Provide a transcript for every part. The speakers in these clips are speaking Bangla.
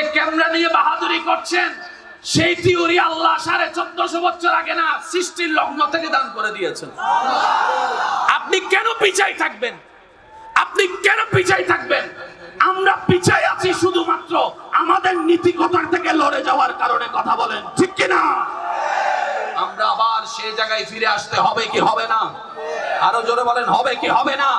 যে ক্যামেরা নিয়ে বাহাদুরি করছেন, সেই থিওরি আল্লাহ সাড়ে চোদ্দশো বছর আগে না সৃষ্টির লগ্ন থেকে দান করে দিয়েছেন। আপনি কেন পিছাই থাকবেন? আপনি কেন পিছাই থাকবেন? আমরা পিছাই আছি শুধুমাত্র আমাদের নীতিকতার থেকে লড়ে যাওয়ার কারণে কথা বলেন, ঠিক কিনা? আমরা আবার সে জায়গায় ফিরে আসতে হবে কি হবে না? আরও জোরে বলেন, হবে কি হবে না?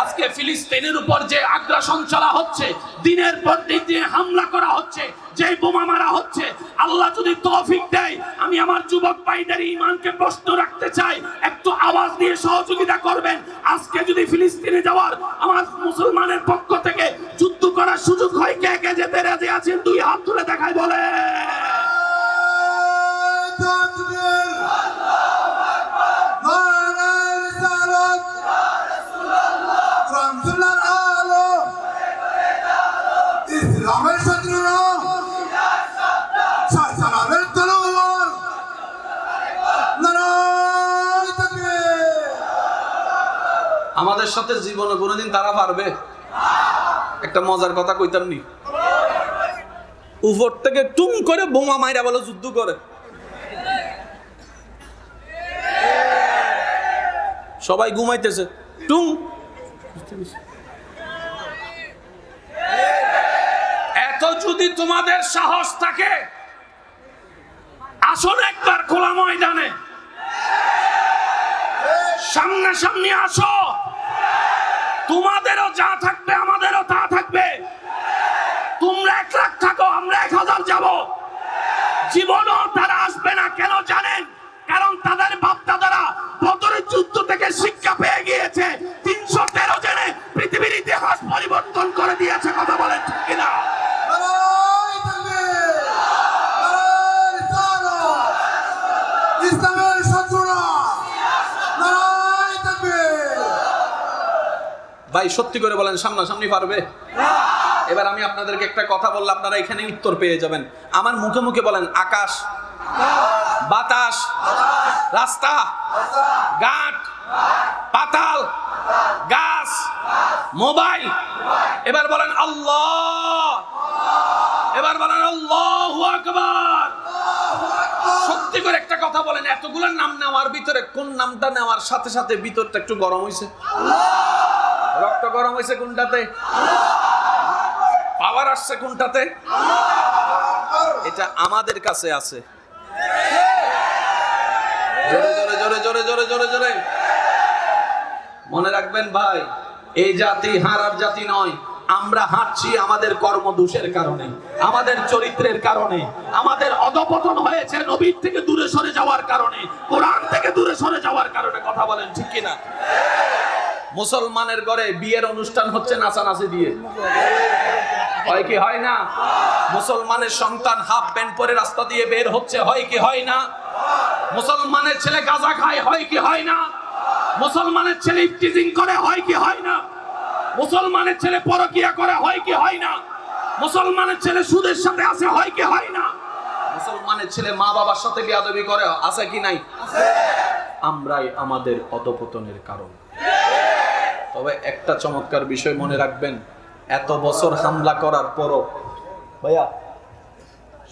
আজকে ফিলিস্তিনের উপর যে আগ্রাসন চলা হচ্ছে, দিনের পর দিন দিয়ে হামলা করা হচ্ছে, যে বোমা মারা হচ্ছে, আল্লাহ যদি তৌফিক দেয়, আমি আমার যুবক ভাইদের ইমানকে প্রশ্ন রাখতে চাই, একটু আওয়াজ দিয়ে সহযোগিতা করবেন। আজকে যদি ফিলিস্তিনে যাওয়ার আমার মুসলমানের পক্ষ থেকে যুদ্ধ করার সুযোগ হয়, কে কে যেতে রাজি আছেন? দুই হাত তুলে দেখায় বলে আমাদের সাথে জীবনে কোনোদিন তারা পারবে? একটা মজার কথা কইতাম নি। উপর থেকে টুম করে বোমা মাইরা বলে যুদ্ধ করে। সবাই ঘুমাইতেছে। টুম। এত যদি তোমাদের সাহস থাকে, আসুন একবার খোলা ময়দানে। সামনাসামনি আসো। তোমাদেরও যা থাকবে, আমাদেরও তা থাকবে। তোমরা এক লাখ থাকো, আমরা এক হাজার যাব। জীবনও তারা আসবে না, কেন জানেন? কারণ তাদের সত্যি করে বলেন সামনাসামনি পারবে? এবার আমি আপনাদেরকে একটা কথা বললে আপনারা এখানে উত্তর পেয়ে যাবেন। আমার মুখে মুখে বলেন আকাশ বাতাস রাস্তা গাট পাতাল গাছ মোবাইল। এবার বলেন আল্লাহ। এবার বলেন আল্লাহু আকবার। সত্যি করে একটা কথা বলেন এতগুলো নাম নেওয়ার ভিতরে কোন নামটা নেওয়ার সাথে সাথে ভিতরটা একটু গরম হয়েছে রক্ত গরম হয়েছে কোনটাতে পাওয়ার আসছে কোনটাতে এটা আমাদের কাছে আছে। জোরে জোরে জোরে জোরে জোরে জোরে জোরে। মনে রাখবেন ভাই, এই জাতি হারার জাতি নয়। আমরা হাঁটছি আমাদের কর্মদোষের কারণে, আমাদের চরিত্রের কারণে, আমাদের অধপতন হয়েছে নবীর থেকে দূরে সরে যাওয়ার কারণে, কোরআন থেকে দূরে সরে যাওয়ার কারণে কথা বলেন ঠিক কিনা? মুসলমানের ঘরে বিয়ের অনুষ্ঠান হচ্ছে নাচানাচি দিয়ে। হয় কি হয় না? মুসলমানের সন্তান হাফ প্যান্ট পরে রাস্তা দিয়ে বের হচ্ছে, হয় কি হয় না? মুসলমানের ছেলে গাঁজা খায়, হয় কি হয় না? মুসলমানের ছেলে ইফটিজিং করে, হয় কি হয় না? মুসলমানের ছেলে পরকিয়া করে, হয় কি হয় না? মুসলমানের ছেলে সুদের সাথে আছে, হয় কি হয় না? মুসলমানের ছেলে মা বাবার সাথে বিয়াদবি করে, আছে কি নাই? আমরাই আমাদের অধপতনের কারণ। তবে একটা চমৎকার বিষয় মনে রাখবেন, এত বছর হামলা করার পরও। ভাইয়া,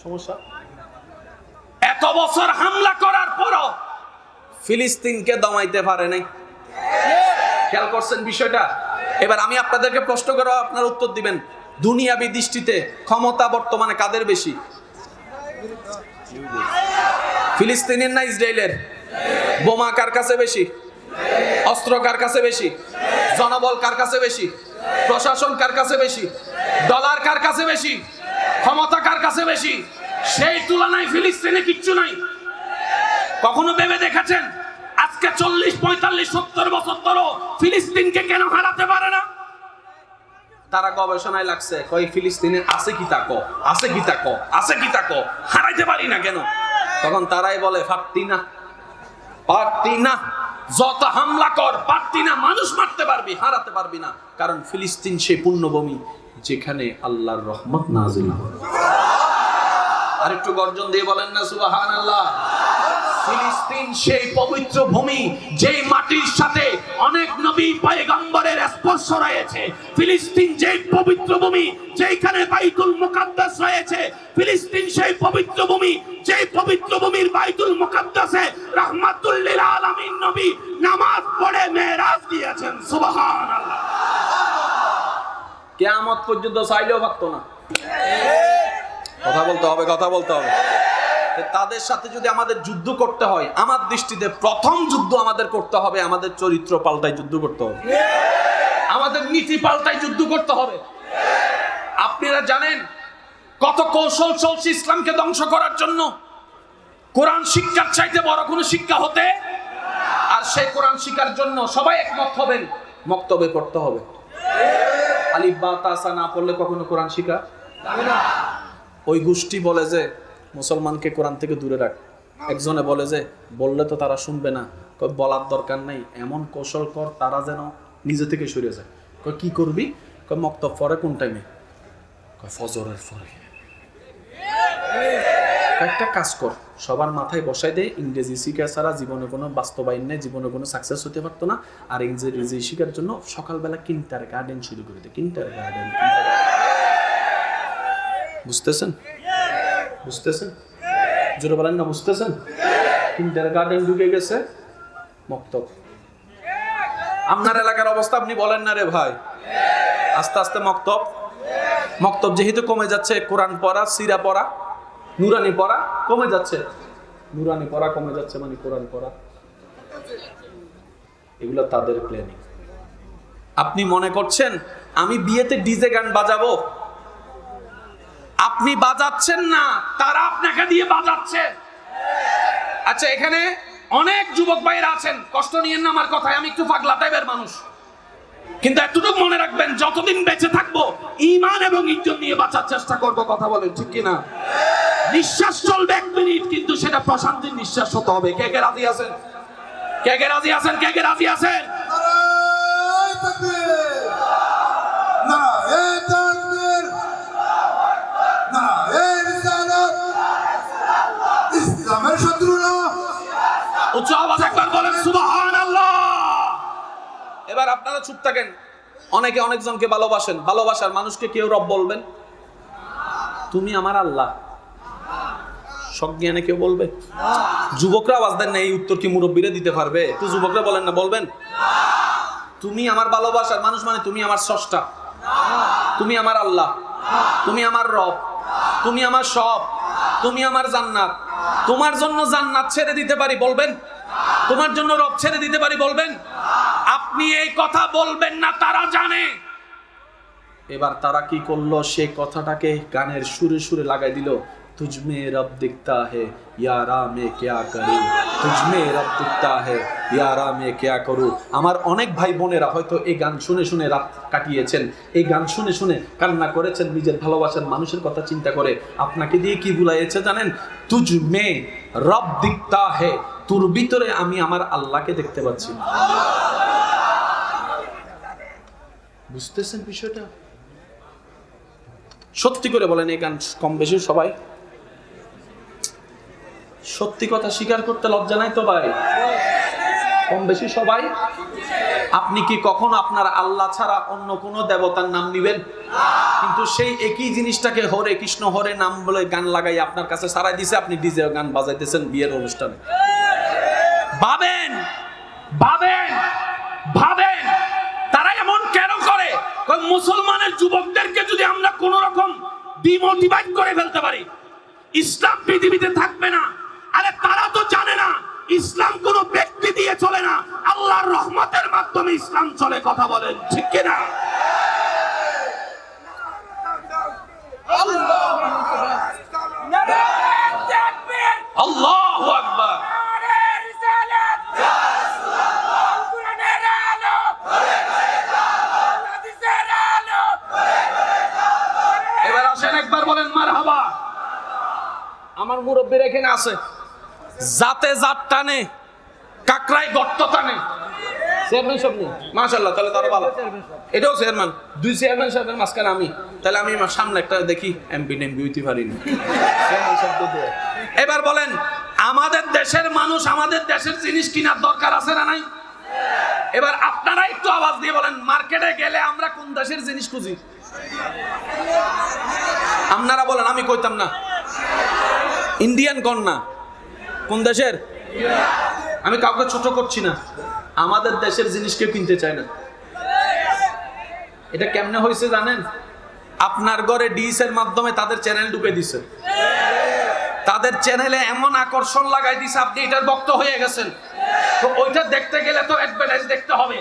সমস্যা? এত বছর হামলা করার পরও ফিলিস্তিনকে দমাইতে পারে নাই। খেয়াল করছেন বিষয়টা? এবার আমি আপনাদেরকে প্রশ্ন করে আপনার উত্তর দিবেন। দুনিয়াবি দৃষ্টিতে ক্ষমতা বর্তমানে কাদের বেশি? ফিলিস্তিনের না ইসরায়েলের? বোমা কার কাছে বেশি? অস্ত্র কার কাছে বেশি? জনবল কার কাছে বেশি? প্রশাসন কার কাছে বেশি? ডলার কার কাছে বেশি? ক্ষমতা কার কাছে বেশি? সেই তুলনায় ফিলিস্তিনে কিচ্ছু নাই। কখনো ভেবে দেখেছেন? আজকে চল্লিশ, পঁয়তাল্লিশ, সত্তর বছর ধরো ফিলিস্তিনকে কেন হারাতে পারে না? তারা গবেষণায় লাগছে, কই ফিলিস্তিনে আছে কি তাকো আছে কি তাকো আছে কি তাকো হারাইতে পারি না কেন? তখন তারাই বলে পারতি না পারতি না। যত হামলা কর, পারতি না, মানুষ মারতে পারবি, হারাতে পারবি না। কারণ ফিলিস্তিন সেই পুণ্যভূমি যেখানে আল্লাহর রহমত নাজিল হয় আরেকটু গর্জন দিয়ে বলেন না সুবাহান আল্লাহ ফিলিস্তিন সেই পবিত্র ভূমি যেই মাটির সাথে অনেক নবী পয়গম্বরের স্পর্শ রয়েছে। ফিলিস্তিন যে পবিত্র ভূমি যেইখানে বাইতুল মুকাদ্দাস রয়েছে, ফিলিস্তিন সেই পবিত্র ভূমি যেই পবিত্র ভূমির বাইতুল মুকাদ্দাসে রাহমাতুল লিল আলামিন নবী নামাজ পড়ে মেরাজ দিয়েছেন সুবহানাল্লাহ। কিয়ামত পর্যন্ত চাইলেও পারতো না। কথা বলতে হবে কথা বলতে হবে। তাদের সাথে যদি আমাদের যুদ্ধ করতে হয় আমার দৃষ্টিতে প্রথম যুদ্ধ আমাদের করতে হবে আমাদের চরিত্র পাল্টায় যুদ্ধ করতে হবে। আমাদের নীতি পাল্টায় যুদ্ধ করতে হবে। আপনারা জানেন কত কৌশল চলছে ইসলামকে ধ্বংস করার জন্য? কোরআন শিক্ষার চাইতে বড় কোনো শিক্ষা হতে? আর সেই কোরআন শিক্ষার জন্য সবাই একমত হবেন। মক্তবে পড়তে হবে। আলিফ, বা তাসা না পড়লে কখনো কোরআন শিখা? ওই গোষ্ঠী বলে যে, মুসলমানকে কোরআন থেকে দূরে রাখ। একজনে বলে যে, বললে তো তারা শুনবে না। বলার দরকার নেই। এমন কৌশল কর, তারা যেন নিজে থেকে সরে যায়। কি করবি? মক্তব পরে কোন টাইমে ফজরের পরে। একটা কাজ কর, সবার মাথায় বসাই দে, ইংরেজি শিখা ছাড়া জীবনে কোনো বাস্তবায়ন নেই, জীবনে কোনো সাকসেস হতে পারতো না। আর ইংরেজি শিখার জন্য সকালবেলা কিন্টার গার্ডেন শুরু করে দে, কিন্টার গার্ডেন বুঝতেছেন? বুঝতেছেন? জোরে বলেন না, বুঝতেছেন? কিন্টার গার্ডেন ঢুকে গেছে। মক্তব। আপনার এলাকার অবস্থা আপনি বলেন না রে ভাই। আস্তে আস্তে মক্তব। মক্তব যেহেতু কমে যাচ্ছে, কোরআন পড়া, সিরা পড়া নুরানি পড়া কমে যাচ্ছে। নুরানি পড়া কমে যাচ্ছে মানে কোরআন পড়া। এগুলো তাদের প্ল্যানিং আপনি মনে করছেন, আমি বিয়েতে ডিজে গান বাজাবো? আপনি বাজাচ্ছেন না, তারা আপনাকে দিয়ে বাজাচ্ছে। আচ্ছা এখানে অনেক যুবক ভাইরা আছেন, কষ্ট নিয়েন না আমার কথায়, আমি একটু পাগলা টাইপের মানুষ। কিন্তু এতটুকু মনে রাখবেন, যতদিন বেঁচে থাকব ইমান এবং ইজ্জত নিয়ে বাঁচার চেষ্টা করব, কথা বলেন ঠিক কিনা? নিঃশ্বাস চলবে এক মিনিট কিন্তু সেটা প্রশান্তির নিঃশ্বাস হতে হবে। কে কে রাজি আছেন? কে কে রাজি আছেন? কে কে রাজি আছেন? ইসলামের শত্রুরা। উচ্চ আওয়াজ একবার বলেন সুবহানাল্লাহ। এবার আপনারা চুপ থাকেন। অনেকে অনেকজনকে ভালোবাসেন। ভালোবাসার মানুষকে কেউ রব বলবেন? তুমি আমার আল্লাহ। সজ্ঞানে কেউ বলবে? যুবকরা আওয়াজ দেন না, এই উত্তর কি মুরব্বীরা দিতে পারবে? তো যুবকরা বলেন না, বলবেন? তুমি আমার ভালোবাসার মানুষ মানে তুমি আমার স্রষ্টা। তুমি আমার আল্লাহ। তুমি আমার রব। তুমি আমার সব। তুমি আমার জান্নাত। তোমার জন্য জান্নাত ছেড়ে দিতে পারি, বলবেন? তোমার জন্য রব ছেড়ে দিতে পারি, বলবেন? আপনি এই কথা বলবেন না, তারা জানে। এবার তারা কি করল? সে কথাটাকে গানের সুরে সুরে লাগাই দিল। তুজমে রব দিখতা হে ইয়ারা মে ক্যা করু তুজমে রব দিখতা হে ইয়ারা মে ক্যা করু আমার অনেক ভাই বোনেরা হয়তো এই গান শুনে শুনে রাত কাটিয়েছেন। এই গান শুনে শুনে কান্না করেছেন, নিজের ভালোবাসার মানুষের কথা চিন্তা করে। আপনাকে দিয়ে কি বুলাইয়েছে জানেন? তুজ মে রব দিখতা হে, তোর ভিতরে আমি আমার আল্লাহকে দেখতে পাচ্ছি। বুঝতেছেন বিষয়টা? সত্যি করে বলেন এই গান কম বেশি সবাই। সত্যি কথা স্বীকার করতে লজ্জা নাই তো ভাই? কম বেশি সবাই? আপনি কি কখন আপনার আল্লাহ ছাড়া অন্য কোন দেবতার নাম নিবেন? কিন্তু সেই একই জিনিসটাকে হরে কৃষ্ণ, হরে নাম বলে গান লাগাই আপনার কাছে সারাই দিছে, আপনি ডিজে গান বাজাইতেছেন বিয়ের অনুষ্ঠানে। ভাবেন ভাবেন ভাবেন, তারা এমন কেন করে? মুসলমানের যুবকদেরকে যদি আমরা কোন রকম ডিমোটিভেট করে ফেলতে পারি, ইসলাম পৃথিবীতে থাকবে না। ইসলাম কোন ব্যক্তি দিয়ে চলে না। আল্লাহর রহমতের মাধ্যমে ইসলাম চলে, কথা বলেন, ঠিক কিনা? আল্লাহু আকবার। এবার আসেন একবার বলেন, মারহাবা। আমার মুরব্বীর এখানে আছে। জাতে জাত টানে কাকরাই গর্ত টানে। চেয়ারম্যান সব নেই মাশাল্লাহ তাহলে তারও ভালো। এটাও চেয়ারম্যান দুই চেয়ারম্যান সাহেবের মাঝখানে আমি। তাহলে আমি আমার সামনে একটা দেখি এমপি টেমপি হইতে পারিনি। এবার বলেন আমাদের দেশের মানুষ আমাদের দেশের জিনিস কেনার দরকার আছে না নাই? এবার আপনারা একটু আওয়াজ দিয়ে বলেন মার্কেটে গেলে আমরা কোন দেশের জিনিস খুঁজি? আপনারা বলেন আমি কইতাম না। ইন্ডিয়ান কন্যা কোন দেশের? আমি কাউকে ছোট করছি না। আমাদের দেশের জিনিস কেউ কিনতে চায় না। এটা কেমনে হয়েছে জানেন? আপনার ঘরে ডিস এর মাধ্যমে তাদের চ্যানেল ঢুকে দিছে। তাদের চ্যানেলে এমন আকর্ষণ লাগাই দিছে, আপনি এটার বক্ত হয়ে গেছেন। তো ওইটা দেখতে গেলে তো অ্যাডভার্টাইজ দেখতে হবে।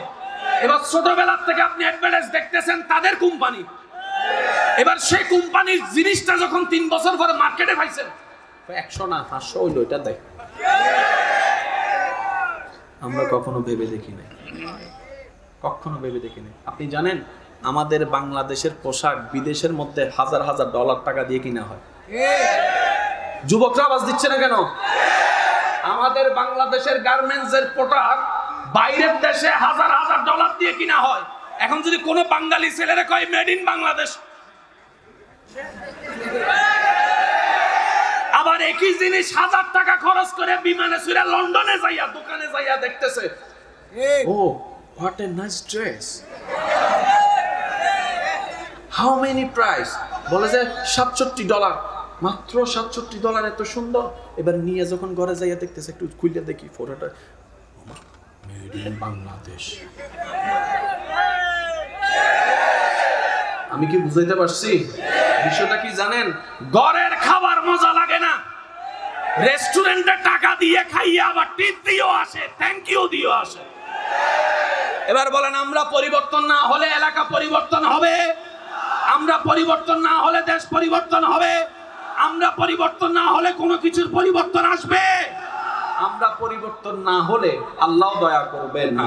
এবার ছোটবেলার থেকে আপনি অ্যাডভার্টাইজ দেখতেছেন তাদের কোম্পানি। এবার সেই কোম্পানির জিনিসটা যখন তিন বছর পরে মার্কেটে পাইছেন একশো না, পাঁচশো হইল, এটা দেখ। আমরা কখনো ভেবে দেখি নাই। কখনো ভেবে দেখি নাই। আপনি জানেন, আমাদের বাংলাদেশের পোশাক বিদেশের মধ্যে হাজার হাজার ডলার টাকা দিয়ে কিনা হয়। যুবকরা আওয়াজ দিচ্ছে না কেন? আমাদের বাংলাদেশের গার্মেন্টস এর পোশাক বাইরের দেশে হাজার হাজার ডলার দিয়ে কিনা হয়। এখন যদি কোনো বাঙালি ছেলেরা কয় মেড ইন বাংলাদেশ আবার একই জিনিস হাজার টাকা খরচ করে বিমানে সুরে লন্ডনে যাইয়া দোকানে যাইয়া দেখতেছে। ও what a nice dress how many price বলে যে সাতষট্টি ডলার মাত্র সাতষট্টি ডলার এত সুন্দর। এবার নিয়ে যখন ঘরে যাইয়া দেখতেছে একটু খুলে দেখি ফটোটা। Made in Bangladesh. আমি কি বুঝাইতে পারছি? বিষয়টা কি জানেন? ঘরের খাবার মজা লাগে রেস্টুরেন্টে টাকা দিয়ে খাইয়ে আবার টিপ দিয়েও আসে থ্যাংক ইউ দিয়েও আসে। এবার বলেন, আমরা পরিবর্তন না হলে এলাকা পরিবর্তন হবে? আমরা পরিবর্তন না হলে দেশ পরিবর্তন হবে? আমরা পরিবর্তন না হলে কোনো কিছুর পরিবর্তন আসবে? আমরা পরিবর্তন না হলে আল্লাহ দয়া করবে না।